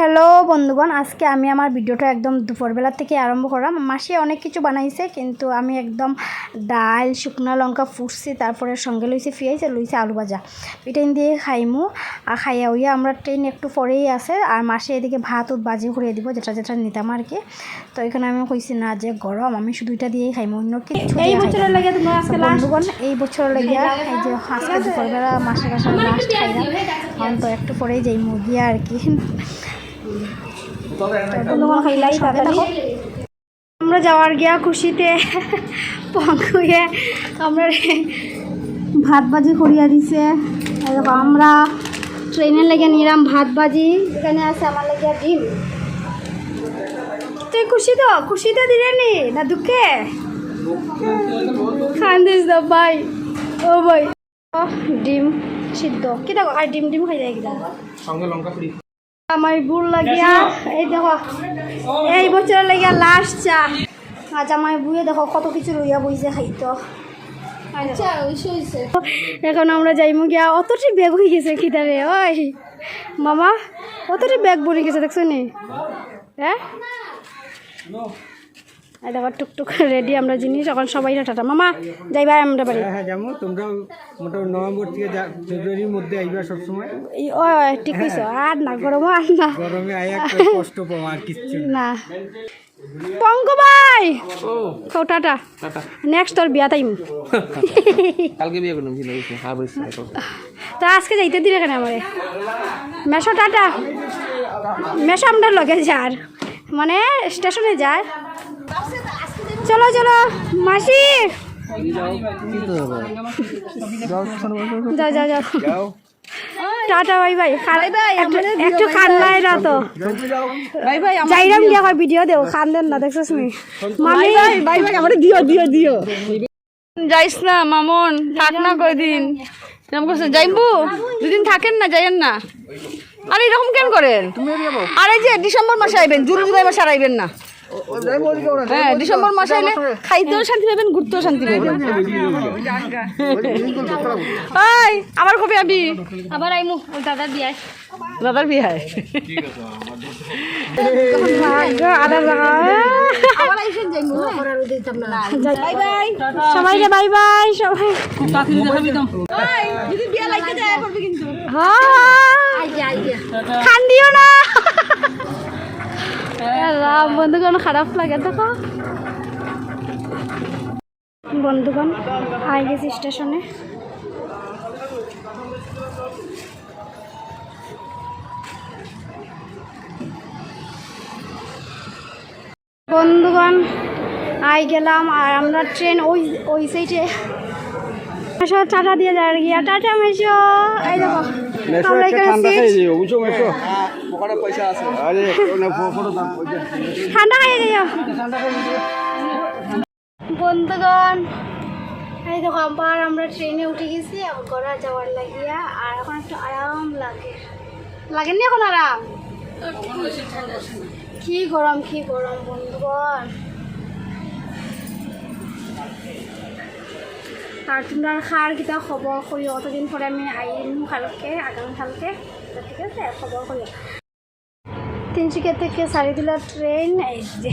Hello বন্ধুগণ আজকে আমি আমার ভিডিওটা একদম দুপুরবেলা থেকে আরম্ভ করলাম। মাসি অনেক কিছু বানাইছে কিন্তু আমি একদম ডাল শুকনো লঙ্কা ফুটছি তারপরে সঙ্গে লইছি পেঁয়াজ লইছে আলু ভাজা। পিঠাইন দিয়ে খাইমু। আর খাইয়া উইয়া আমরা ট্রেন একটু পরেই আছে আর মাসে এদিকে ভাত উত বাজি ঘুরিয়ে দিব যেটা যেটা নিতাম আর কি। তো এখানে আমি কইছি না যে গরম আমি শুধু এটা দিয়েই খাইমু অন্য কিছু এই বছরের লাগে তোমার আজকে বন্ধুগণ এই বছর লাগিয়া এই যে আজকে দুপুরবেলা মাসে কাছে লাস্ট খাইলাম। তো একটু পরেই যাই মুরগিয়া আর কি। আমরা যাওয়ার গিয়া খুশিতে পঙ্কুয়ে আমরা ভাত বাজি করিয়া দিছে। আমরা ট্রেনে লেগে নিলাম ভাত বাজি এখানে আছে আমার লেগে ডিম। তুই খুশি তো? খুশি তো দিলে নি? না দুঃখে? খান দিস দা ভাই। ও ভাই। ডিম সিদ্ধ। কি দেখো? আর ডিম ডিম খাই যায় কিনা সঙ্গে লঙ্কা আমার বুড় লাগিয়া এই দেখো এই বছর লাগিয়া লাস্ট চা। আজ আমার বুয়ে দেখো কত কিছু রইয়া বইছে খাইতো। এখন আমরা যাইমু গিয়া অতটি ব্যাগ হয়ে গেছে খিদারে ওই। মামা অতটি ব্যাগ বনে গেছে দেখছ নি? হ্যাঁ? এই দেখো টুকটুক রেডি আমরা জিনিস এখন সবাই টাটা। মামা যাইবা আমরা বাড়ি। হ্যাঁ হ্যাঁ যেমন তোমরা মোটামুটি নভেম্বর থেকে ফেব্রুয়ারির মধ্যে আইবা সবসময়। এই- ও ঠিক কইছো। আর না গরম আর না। গরমে আয়া কষ্ট পাবো আর কিচ্ছু না। না। পঙ্কু ভাই! ও। কও টাটা। টাটা। নেক্সট তোর বিয়া টাইম কালকে বিয়ে করলাম ছিল হ্যাঁ বলছি তা আজকে যাইতে দিলে কেন আমারে? মেশো টাটা। মেশো আমরা লগে যার। মানে স্টেশনে যায় চলো চলো। মাসি। যাও যাও যাও। যাও টাটা ভাই ভাই একটু- একটু না তো। যাইরাম গিয়া কয় ভিডিও দেও কান্দেন না দেখছিস নি মামি ভাই ভাই আমার দিও দিও দিও। যাইস না মামুন থাক না কয়দিন। এরকম করছে। যাইবু দুদিন থাকেন না যাইয়েন না। আরে এরকম কেন করেন? আরে যে ডিসেম্বর মাসে আইবেন জুন জুলাই মাসে আর আইবেন না। হ্যাঁ ডিসেম্বর মাসে আইলে খাইতেও শান্তি পাবেন ঘুরতেও শান্তি পাবেন। ওই আবার কবে আবি। আবার আইমু দাদার বিয়ায়। দাদার বিয়ে আদা বাই বাই। সবাই রে বাই বাই সবাই যদি বিয়ে লাগতে যায় করবি কিন্তু খান দিও না রাম বন্ধুগণ খারাপ লাগে দেখো। বন্ধুগণ আই গেছি স্টেশনে। বন্ধুগণ আই গেলাম আর আমরা ট্রেন ওই ওই সাইডে মেশো টাটা দিয়ে যায় গিয়া। টাটা মেশো। এই দেখো আমরা এখানে পকেটে পয়সা আছে। আরে ঠান্ডা খাইয়ে যাইও বন্ধুগণ এই দেখো আবার আমরা ট্রেনে উঠে গেছি গড়া যাওয়ার লাগিয়া আর এখন একটু আরাম লাগে। লাগেনি এখন আরাম? কি গরম কি গরম বন্ধুগণ। আর তোমরা খার কিতা খবর করিও অতদিন পরে আমি আইম কালকে আগামী কালকে। ঠিক আছে খবর করিও তিনশিকা থেকে সারিদিলা ট্রেন এই যে।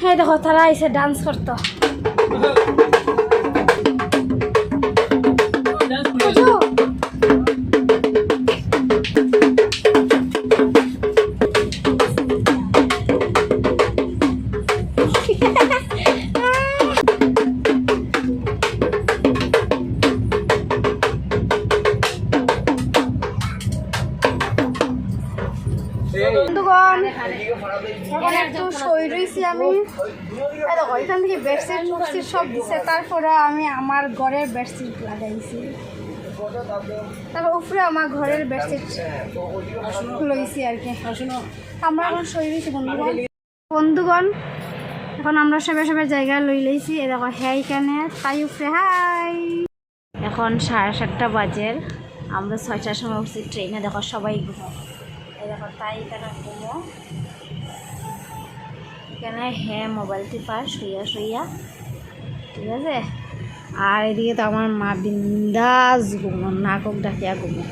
হ্যাঁ দেখো তারা এসে ডান্স করতো। বেডশিট সব দিছে। তারপরে আমি আমার ঘরের বেডশিট লাগাইছি। তারপর উপরে আমার ঘরের বেডশিট লইছি আর কি। আমরা এখন রয়েছি বন্ধুগণ বন্ধুগণ, এখন আমরা সবে সবে জায়গায় লই লইছি। এ দেখো হ্যাঁ এখানে, তাই উপরে, হাই। এখন সাড়ে সাতটা বাজের আমরা ছয়টার সময় উঠছি ট্রেনে। দেখো, সবাই ঘুমো এই দেখো, তাই এখানে ঘুমো। এখানে হ্যাঁ মোবাইল টিপা শুইয়া শুইয়া। ঠিক আছে? আর এদিকে তো আমার মা বিন্দাস ঘুমো নাকক ডাকিয়া ঘুমো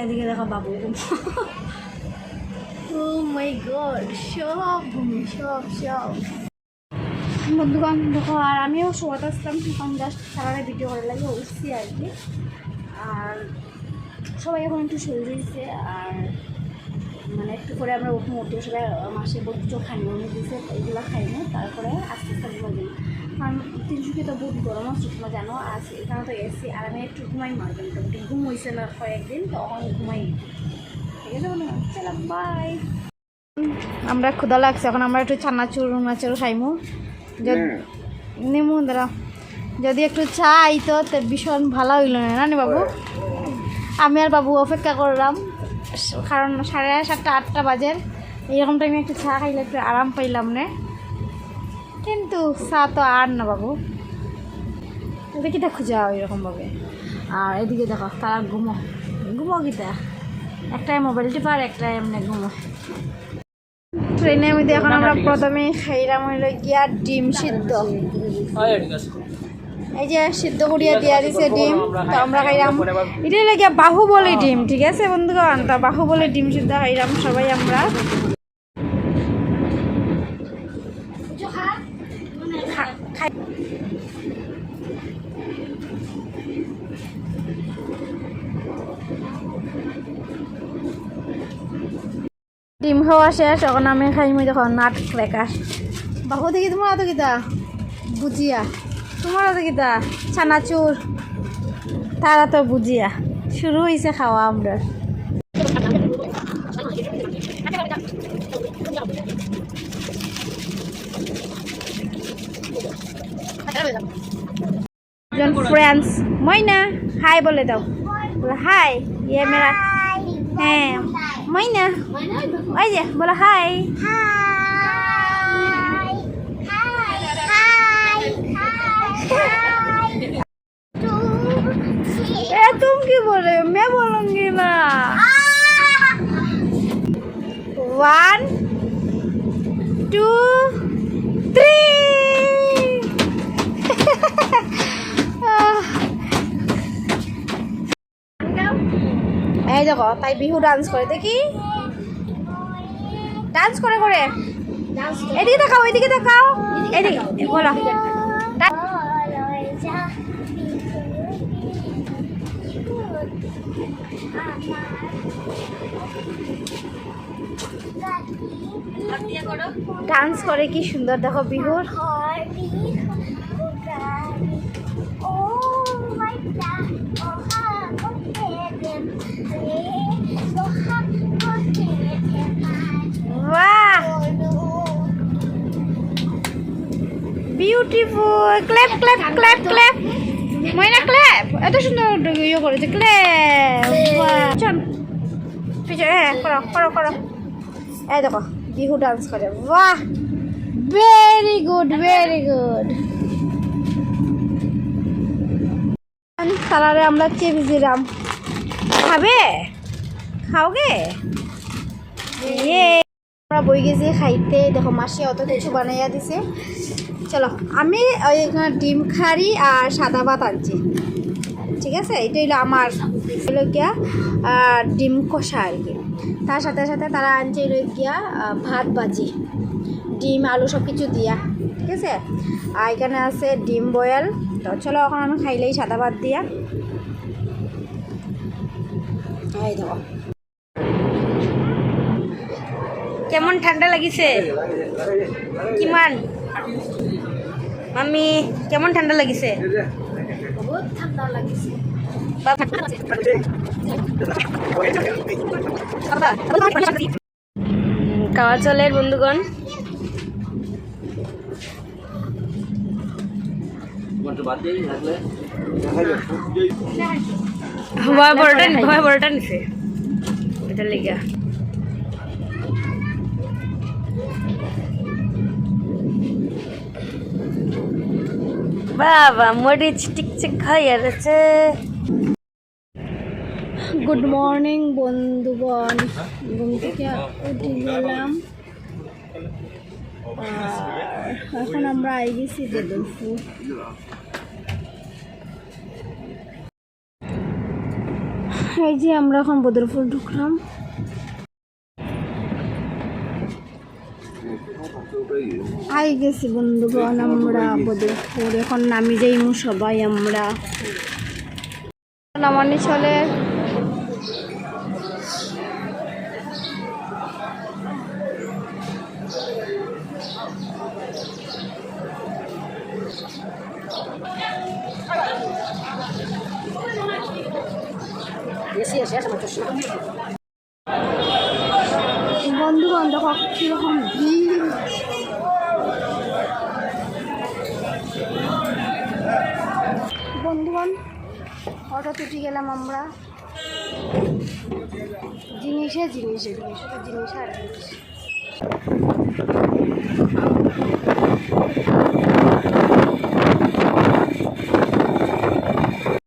এদিকে দেখো বাবু ও মাই গড সব সব সব। বন্ধুগণ, দেখো, আর আমিও শোয়াত আসলাম, এখন জাস্ট সারাটা ভিডিও করার লাগে, উঠছি আর কি। আর সবাই এখন একটু শুয়ে আর মানে একটু করে আমরা উঠে উঠে সবাই মাসে বলতে খাই আমি দিয়েছে এগুলো খাই না তারপরে আস্তে আস্তে ঘুমাই দিই কারণ তিনশোকে তো বহুত গরম আছে তোমরা জানো আর এখানে তো এসি আর আমি একটু ঘুমাই মারবে মোটামুটি ঘুম হয়েছে না কয়েকদিন তখন ঘুমাই। ঠিক আছে বন্ধু? চলো বাই আমরা ক্ষুদা লাগছে এখন আমরা একটু চানাচুর মাচুর খাইমু। যদি নেমু দাঁড়া যদি একটু চাই তো ভীষণ ভালো হইল না না নি বাবু? আমি আর বাবু অপেক্ষা করলাম। কারণ সাড়ে সাতটা আটটা বাজে। এইরকম টাইমে একটু চা খাইলে একটু আরাম পাইলাম না। কিন্তু চা তো আর না বাবু। এদিকে দেখো যাও এরকমভাবে আর এদিকে দেখো তারা ঘুমো। ঘুমো গীতা একটাই মোবাইল টিপার একটাই এমনি ঘুমো। ট্রেনের মধ্যে এখন আমরা প্রথমে খাইলাম হইল গিয়া ডিম সিদ্ধ। এই যে সিদ্ধ করিয়া দিয়া দিছে ডিম, তো আমরা খাইলাম। এটা লাগে বাহুবলী ডিম, ঠিক আছে বন্ধুগণ? তা বাহুবলী ডিম সিদ্ধ খাইলাম সবাই আমরা। ডিম খাওয়া শেষ, এখন আমি খাইমু দেখো নাট ক্রেকার বাহু দেখি তোমার তো কিতা বুজিয়া তোমার কিতা ছানাচুর তারা তো বুজিয়া শুরু হয়েছে খাওয়া আমরা। জন ফ্রেন্ডস মইনা হাই বলে দাও। বলে হাই ইয়ে মেরা হ্যাঁ মইনা। ওই যে, বলো হাই ए এই দেখো, তাই বিহু ডান্স করে, দেখি। ডান্স করে করে। এদিকে দেখাও এদিকে দেখাও। এদিকে, বলো। ডান্স করে, কি সুন্দর দেখো বিহুর। Beautiful clap clap clap clap Moyna clap এত সুন্দর ইয়ে করেছে ক্ল্যাপ চল। পিছনে হ্যাঁ করো করো করো। এই দেখো বিহু ডান্স করে। বাহ ভেরি গুড ভেরি গুড সালারে আমরা চিপস দিলাম। খাবে? খাওগে ইয়ে। আমরা বই গেছি খাইতে। দেখো মাসি অত কিছু বানাইয়া দিছে। চলো, আমি ওই ডিম খারি আর সাদা ভাত আনছি। ঠিক আছে? এটা হলো আমার হলো গিয়া ডিম কষা আর কি। তার সাথে সাথে তারা আনছে হলো গিয়া ভাত ভাজি। ডিম, আলু সব কিছু দিয়া। ঠিক আছে? আর এখানে আছে ডিম বয়েল। তো চলো, এখন আমি খাইলেই সাদা ভাত দিয়া। এই কেমন ঠান্ডা লাগিছে? কিমান? মামি কেমন ঠান্ডা লাগিছে? বহুত ঠান্ডা লাগিছে। খাওয়া চলের বন্ধুগণ। ভয় বড়টা ভয় বড়টা নিছে। এটা লেগে। বাবা মরিচ টিকচিক খাইয়া রয়েছে। গুড মর্নিং বন্ধুগণ ঘুম থেকে উঠে গেলাম এখন আমরা আই গেছি বদরপুর এই যে আমরা এখন বদরপুর ঢুকলাম। আই গেছি বন্ধুগণ আমরা বদরপুর এখন নামি যাইমু সবাই আমরা। নামানি চলে। বন্ধুগণ দেখো কীরকম অটো তুটি গেলাম আমরা। জিনিসে জিনিস জিনিসে জিনিস আর জিনিস।